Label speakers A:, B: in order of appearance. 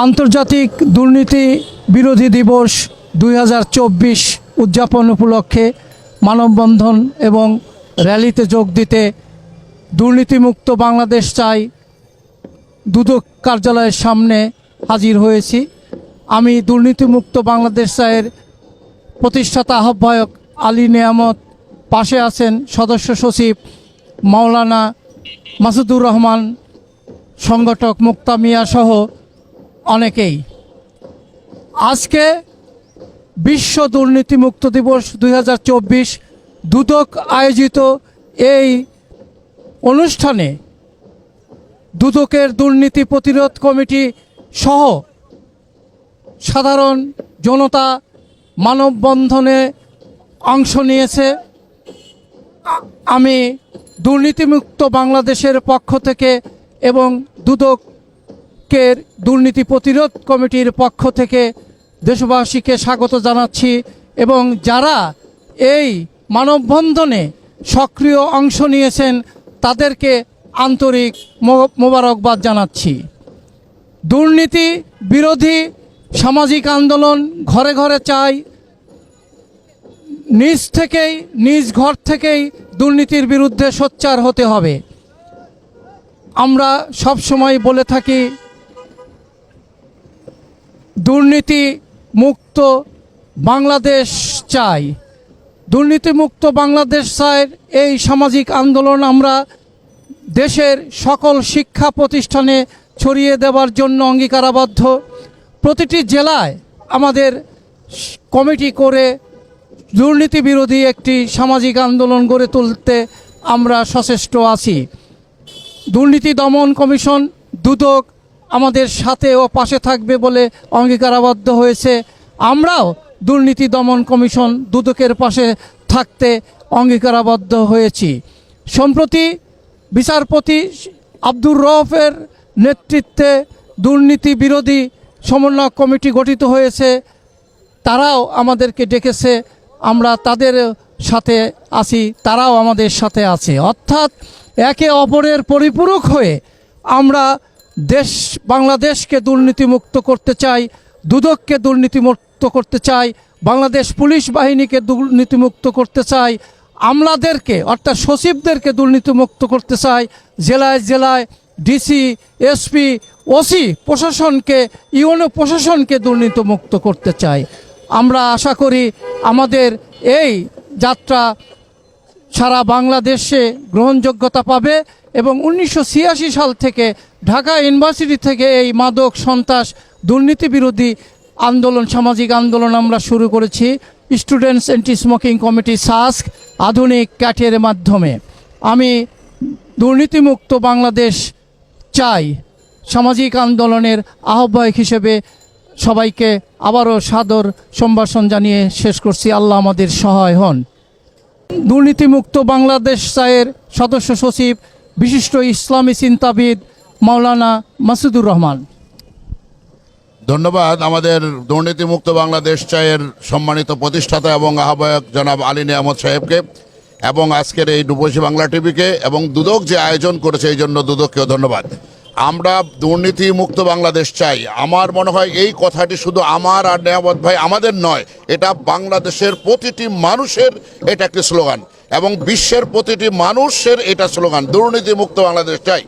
A: আন্তর্জাতিক দুর্নীতি বিরোধী দিবস দুই হাজার চব্বিশ উদযাপন উপলক্ষে মানববন্ধন এবং র্যালিতে যোগ দিতে দুর্নীতিমুক্ত বাংলাদেশ চাই দুদক কার্যালয়ের সামনে হাজির হয়েছি। আমি দুর্নীতিমুক্ত বাংলাদেশ চায়ের প্রতিষ্ঠাতা আহ্বায়ক আলী নেয়ামত, পাশে আছেন সদস্য সচিব মাওলানা মাসুদুর রহমান, সংগঠক মুক্তা মিয়া সহ অনেকেই। আজকে বিশ্ব দুর্নীতিমুক্ত দিবস দু হাজার চব্বিশ দুদক আয়োজিত এই অনুষ্ঠানে দুদকের দুর্নীতি প্রতিরোধ কমিটি সহ সাধারণ জনতা মানববন্ধনে অংশ নিয়েছে। আমি দুর্নীতিমুক্ত বাংলাদেশের পক্ষ থেকে এবং দুদকের দুর্নীতি প্রতিরোধ কমিটির পক্ষ থেকে দেশবাসীকে স্বাগত জানাচ্ছি এবং যারা এই মানববন্ধনে সক্রিয় অংশ নিয়েছেন, তাদেরকে আন্তরিক মোবারকবাদ জানাচ্ছি। দুর্নীতি বিরোধী সামাজিক আন্দোলন ঘরে ঘরে চাই। নিজ থেকেই, নিজ ঘর থেকেই দুর্নীতির বিরুদ্ধে সোচ্চার হতে হবে। আমরা সব সময় বলে থাকি দুর্নীতি মুক্ত বাংলাদেশ চাই। দুর্নীতিমুক্ত বাংলাদেশ চায়ের এই সামাজিক আন্দোলন আমরা দেশের সকল শিক্ষা প্রতিষ্ঠানে ছড়িয়ে দেওয়ার জন্য অঙ্গীকারাবদ্ধ। প্রতিটি জেলায় আমাদের কমিটি করে দুর্নীতি বিরোধী একটি সামাজিক আন্দোলন গড়ে তুলতে আমরা সচেষ্ট আছি। দুর্নীতি দমন কমিশন দুদক আমাদের সাথে ও পাশে থাকবে বলে অঙ্গীকারাবদ্ধ হয়েছে। আমরাও দুর্নীতি দমন কমিশন দুদকের পাশে থাকতে অঙ্গীকারাবদ্ধ হয়েছি। সম্প্রতি বিচারপতি আব্দুর রফের নেতৃত্বে দুর্নীতি বিরোধী সমন্বয় কমিটি গঠিত হয়েছে। তারাও আমাদেরকে ডেকেছে। আমরা তাদের সাথে আছি, তারাও আমাদের সাথে আছে। অর্থাৎ একে অপরের পরিপূরক হয়ে আমরা দেশ বাংলাদেশকে দুর্নীতিমুক্ত করতে চাই দুদককে দুর্নীতিমুক্ত করতে চাই বাংলাদেশ পুলিশ বাহিনীকে দুর্নীতিমুক্ত করতে চাই আমলাদেরকে অর্থাৎ সচিবদেরকে দুর্নীতিমুক্ত করতে চাই জেলায় জেলায় ডিসি এসপি ওসি প্রশাসনকে ইউনো প্রশাসনকে দুর্নীতিমুক্ত করতে চাই আমরা আশা করি আমাদের এই যাত্রা সারা বাংলাদেশে গ্রহণযোগ্যতা পাবে এবং উনিশশো ছিয়াশি সাল থেকে ঢাকা ইউনিভার্সিটি থেকে এই মাদক সন্ত্রাস দুর্নীতি বিরোধী আন্দোলন, সামাজিক আন্দোলন আমরা শুরু করেছি। স্টুডেন্টস অ্যান্টি স্মোকিং কমিটি সাস্ক আধুনিক ক্যাটের মাধ্যমে। আমি দুর্নীতিমুক্ত বাংলাদেশ চাই। সামাজিক আন্দোলনের আহ্বায়ক হিসেবে সবাইকে আবারও সাদর সম্ভাষণ জানিয়ে শেষ করছি। আল্লাহ আমাদের সহায় হন। দুর্নীতিমুক্ত বাংলাদেশ চায়ের সদস্য সচিব, বিশিষ্ট ইসলামী চিন্তাবিদ মাওলানা মাসুদুর রহমান।
B: ধন্যবাদ আমাদের দুর্নীতিমুক্ত বাংলাদেশ চায়ের সম্মানিত প্রতিষ্ঠাতা এবং আহ্বায়ক জনাব আলী নিয়ামত সাহেবকে এবং আজকের এই ডুবসী বাংলা টিভিকে এবং দুদক যে আয়োজন করেছে, এই জন্য দুদককেও ধন্যবাদ। আমরা দুর্নীতি মুক্ত বাংলাদেশ চাই। আমার মনে হয় এই কথাটি শুধু আমার আর নিয়ামত ভাই আমাদের নয়, এটা বাংলাদেশের প্রতিটি মানুষের এটা একটি স্লোগান এবং বিশ্বের প্রতিটি মানুষের এটা স্লোগান দুর্নীতি মুক্ত বাংলাদেশ চাই।